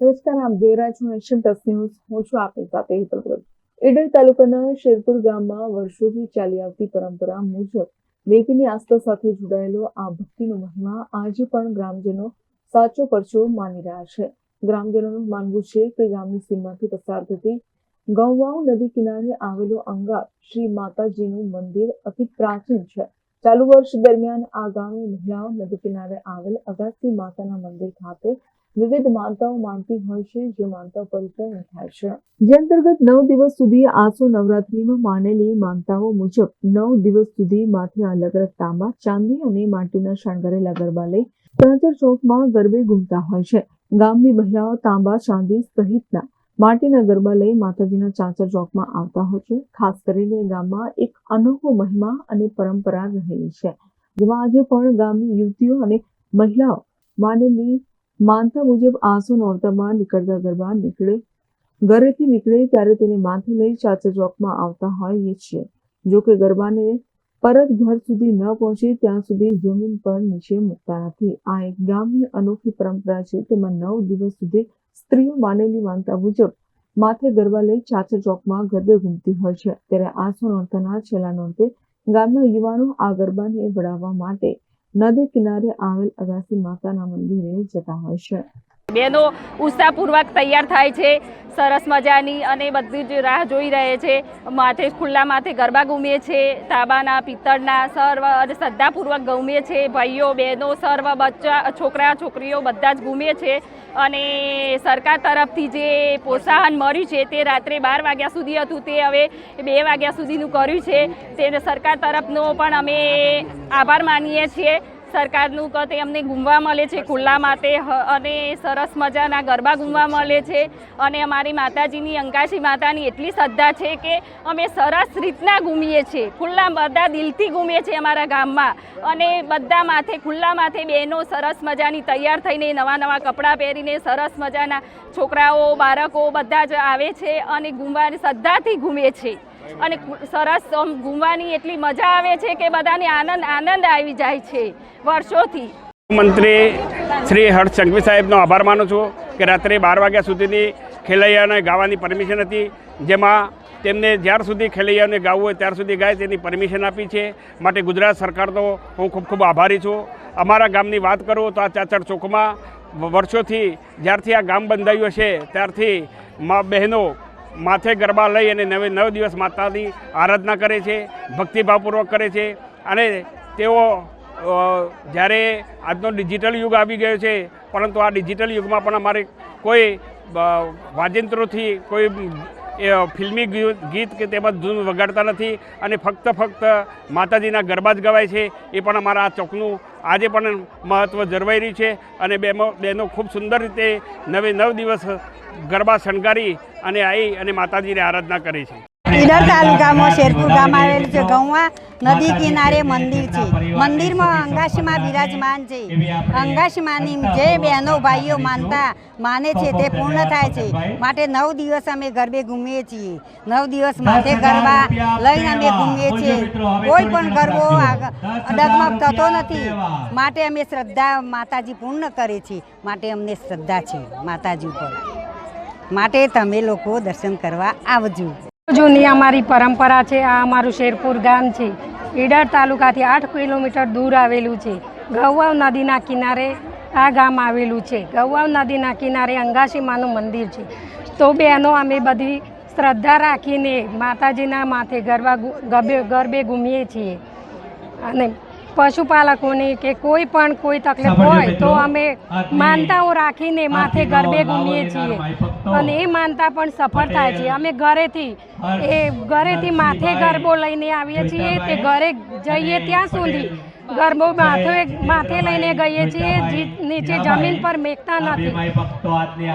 નમસ્કાર આપ જોઈ રહ્યા છો નેશન પ્લસ ન્યૂઝ. હું છું આપની સાથે હેતલ ઈડર તાલુકાના શેરપુર ગામમાં વર્ષોથી ચાલી આવતી પરંપરા મુજબ દેવીની આસ્થા સાથે જોડાયેલો આ ભક્તિનો મહિમા આજે પણ ગ્રામજનો સાચો પરચો માની રહ્યા છે. ગ્રામજનોનું માનવું છે કે ગામની સીમમાંથી પસાર થતી ગૌવાઉ નદી કિનારે આવેલો અંગાર શ્રી માતાજીનું મંદિર અતિ પ્રાચીન છે. ચાલુ વર્ષ દરમિયાન આ ગામની મહિલાઓ નદી કિનારે આવેલ અગાસી માતાના મંદિર ખાતે વિવિધ માનતાઓ માનતી હોય છે, જે માનતાઓ પરિપૂર્ણ થાય છે. જે અંતર્ગત નવ દિવસ સુધી આસો નવરાત્રીમાં માનેલી માનતાઓ મુજબ, નવ દિવસ સુધી માથે અલગ અલગ તાંબા ચાંદી અને માટીના શણગારેલા ગરબા લઈ તણતર ચોકમાં ગરબે ઘૂમતા હોય છે. ગામની મહિલાઓ તાંબા, ચાંદી સહિતના માટીના ગરબા લઈ માતાજીના ચાંચર ચોકમાં આવતા હોય છે. ખાસ કરીને ગામમાં એક અનોખો મહિમા અને પરંપરા રહેલી છે. જેમાં આજે પણ ગામની યુવતીઓ અને મહિલાઓ માનેલી માનતા મુજબ આસો નોરતામાં નીકળતા ગરબા નીકળે. ઘરેથી નીકળે ત્યારે તેને માથે લઈ ચાચર ચોકમાં આવતા હોય છે જો કે ગરબાને પરત ઘર સુધી ન પહોંચે ત્યાં સુધી જમીન પર નીચે મૂકતા નથી. આ એક ગામની અનોખી પરંપરા છે. તેમાં નવ દિવસ સુધી સ્ત્રીઓ માનેલી માનતા મુજબ માથે ગરબા લઈ ચાચર ચોકમાં ગરબે ઘૂમતી હોય છે. ત્યારે આસો નોરતાના છેલ્લા નોરતે ગામના યુવાનો આ ગરબાને વડાવવા માટે નદી કિનારે આવેલ અગાસી માતાના મંદિરે જતા હોય છે. બહેનો ઉત્સાહપૂર્વક તૈયાર થાય છે. સરસ મજાની અને બધી જ રાહ જોઈ રહે છે. માથે ખુલ્લા માથે ગરબા ગુમીએ છે. તાંબાના, પિત્તળના સર્વ શ્રદ્ધાપૂર્વક ગમીએ છે. ભાઈઓ, બહેનો, સર્વ બચ્ચા, છોકરા, છોકરીઓ બધા જ ગુમીએ છે. અને સરકાર તરફથી જે પ્રોત્સાહન મળ્યું છે તે રાત્રે બાર વાગ્યા સુધી હતું. તે હવે બે વાગ્યા સુધીનું કર્યું છે. તે સરકાર તરફનો પણ અમે આભાર માનીએ છીએ. સરકારનું કે તે અમને ઘૂમવા મળે છે ખુલ્લા માટે અને સરસ મજાના ગરબા ગુમવા મળે છે. અને અમારી માતાજીની અંકાશી માતાની એટલી શ્રદ્ધા છે કે અમે સરસ રીતના ગુમીએ છીએ. ખુલ્લા બધા દિલથી ગુમીએ છીએ અમારા ગામમાં. અને બધા માથે, ખુલ્લા માથે બહેનો સરસ મજાની તૈયાર થઈને નવા નવા કપડાં પહેરીને સરસ મજાના છોકરાઓ, બાળકો બધા જ આવે છે અને ગુમવાની શ્રદ્ધાથી ગુમે છે અને સરસ ઘૂમવાની એટલી મજા આવે છે કે બધાને આનંદ આનંદ આવી જાય છે વર્ષોથી. મંત્રી શ્રી હર્ષ સંઘવી સાહેબનો આભાર માનું છું કે રાત્રે બાર વાગ્યા સુધીની ખેલૈયાને ગાવાની પરમિશન હતી, જેમાં તેમને જ્યાર સુધી ખેલૈયાને ગાવું હોય ત્યાર સુધી ગાય તેની પરમિશન આપી છે. માટે ગુજરાત સરકારનો હું ખૂબ ખૂબ આભારી છું. અમારા ગામની વાત કરું તો આ ચાચર ચોકમાં વર્ષોથી જ્યારથી આ ગામ બંધાયું છે ત્યારથી મા બહેનો માથે ગરબા લઈ અને નવે નવ દિવસ માતાની આરાધના કરે છે, ભક્તિભાવપૂર્વક કરે છે. અને તેઓ જ્યારે આજનો ડિજિટલ યુગ આવી ગયો છે, પરંતુ આ ડિજિટલ યુગમાં પણ અમારે કોઈ વાજિંત્રોથી કોઈ એ, ફિલ્મી ગીત કે તેમજ ધૂન વગાડતા નથી અને ફક્ત ફક્ત માતાજીના ગરબા જ ગવાય છે એ પણ અમારા આ ચોકનું આજે પણ મહત્ત્વ જળવાઈ રહ્યું છે અને બેનો બહેનો ખૂબ સુંદર રીતે નવે નવ દિવસ ગરબા શણગારી અને આવી અને માતાજીની આરાધના કરે છે. ઈડર તાલુકામાં શેરપુર ગામ આવેલું છે ગૌવા નદી કિનારે મંદિર છે. મંદિરમાં અંગાશીમાં બિરાજમાન છે. અંગાશીમાની જે બહેનો ભાઈઓ માનતા માને છે તે પૂર્ણ થાય છે. માટે નવ દિવસ અમે ગરબે ઘૂમીએ છીએ. નવ દિવસ માથે ગરબા લઈને અમે ઘૂમીએ છીએ. કોઈ પણ ગરબો ડગમગ થતો નથી. માટે અમે શ્રદ્ધા માતાજી પૂર્ણ કરે છે. માટે અમને શ્રદ્ધા છે માતાજી ઉપર. માટે તમે લોકો દર્શન કરવા આવજો. જૂની અમારી પરંપરા છે, આ અમારું શેરપુર ગામ છે. ઈડર તાલુકાથી આઠ કિલોમીટર દૂર આવેલું છે. ગૌવાવ નદીના કિનારે આ ગામ આવેલું છે. ગૌવાવ નદીના કિનારે અંગાશી માનું મંદિર છે. તો બહેનો, અમે બધી શ્રદ્ધા રાખીને માતાજીના માથે ગરબા ગરબે ગરબે ઘૂમીએ છીએ. અને પશુપાલકોની કે કોઈ પણ કોઈ તકલીફ હોય તો અમે માનતાઓ રાખીને માથે ગરબે ઘૂમીએ છીએ. અને એ માનતા પણ સફળ થાય છે. અમે ઘરેથી એ ઘરેથી માથે ગરબો લઈને આવીએ છીએ. તે ઘરે જઈએ ત્યાં સુધી. ગરબો માથે માથે લઈને ગઈએ છીએ જી- નીચે જમીન પર મેકતા નથી.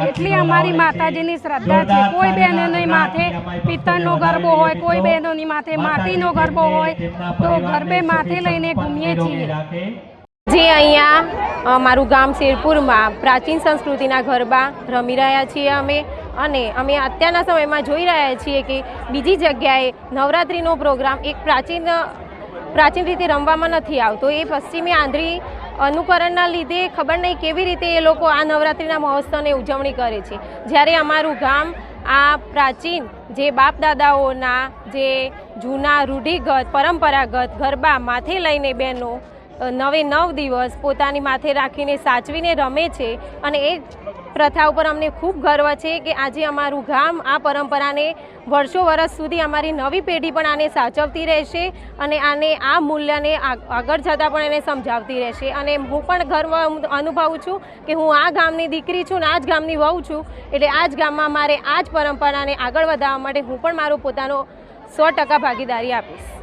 એટલી અમારી માતાજીની શ્રદ્ધા છે. કોઈ બહેનોની માથે પિત્તળનો ગરબો હોય કોઈ બહેનોની માથે માટીનો ગરબો હોય તો ગરબે માથે લઈને ઘૂમીએ છીએ. જે અહીંયા મારું ગામ શેરપુરમાં પ્રાચીન સંસ્કૃતિના ગરબા રમી રહ્યા છીએ અમે. અને અમે અત્યારના સમયમાં જોઈ રહ્યા છીએ કે બીજી જગ્યાએ નવરાત્રિનો પ્રોગ્રામ એક પ્રાચીન પ્રાચીન રીતે રમવામાં નથી આવતો. એ પશ્ચિમી આંધ્રી અનુકરણના લીધે ખબર નહીં કેવી રીતે એ લોકો આ નવરાત્રિના મહોત્સવની ઉજવણી કરે છે. જ્યારે અમારું ગામ આ પ્રાચીન જે બાપ દાદાઓના જે જૂના રૂઢિગત, પરંપરાગત ગરબા માથે લઈને બહેનો નવે નવ દિવસ પોતાની માથે રાખીને સાચવીને રમે છે અને એ પ્રથા ઉપર અમને ખૂબ ગર્વ છે કે આજે અમારું ગામ આ પરંપરાને વર્ષો વર્ષ સુધી અમારી નવી પેઢી પણ આને સાચવતી રહેશે અને આને આ મૂલ્યને આગળ જતાં પણ એને સમજાવતી રહેશે. અને હું પણ ગર્વ અનુભવું છું કે હું આ ગામની દીકરી છું ને આ જ ગામની વહુ છું, એટલે આ જ ગામમાં મારે આ જ પરંપરાને આગળ વધારવા માટે હું પણ મારો પોતાનો સો ટકા ભાગીદારી આપીશ.